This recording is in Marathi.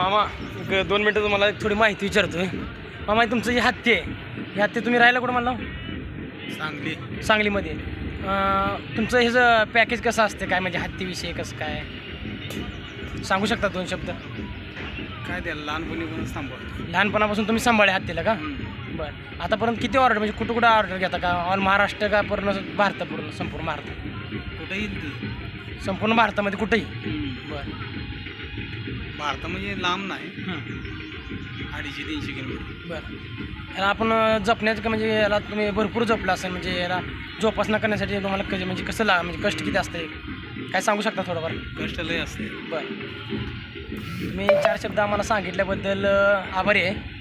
मामा एक दोन मिनटं तुम्हाला एक थोडी माहिती विचारतोय. मामा हे तुमचं जे हत्ती आहे हे हत्ती तुम्ही राहायला कुठं म्हणला? चांगली सांगलीमध्ये. अं, तुमचं हे जर पॅकेज कसं असते? काय म्हणजे हत्तीविषयी कसं काय? सांगू शकता दोन शब्द? काय द्याल लहानपणी पण थांबव लहानपणापासून तुम्ही सांभाळे हत्तीला का? बरं. आतापर्यंत किती ऑर्डर म्हणजे कुठं कुठं ऑर्डर घेता का? ऑल महाराष्ट्र का पूर्ण भारत पूर्ण संपूर्ण भारत कुठे येईल ती संपूर्ण भारतामध्ये कुठंही? बरं. भारत म्हणजे लांब नाही. अडीचशे तीनशे किलोमीटर. बरं. याला आपण जपण्याचं का म्हणजे याला तुम्ही भरपूर जपलं असेल म्हणजे याला जोपासना करण्यासाठी तुम्हाला कधी म्हणजे कसं ला म्हणजे कष्ट किती असते काय सांगू शकता थोडंफार? कष्ट लय असते बरं. तुम्ही चार शब्द आम्हाला सांगितल्याबद्दल आभारी आहे.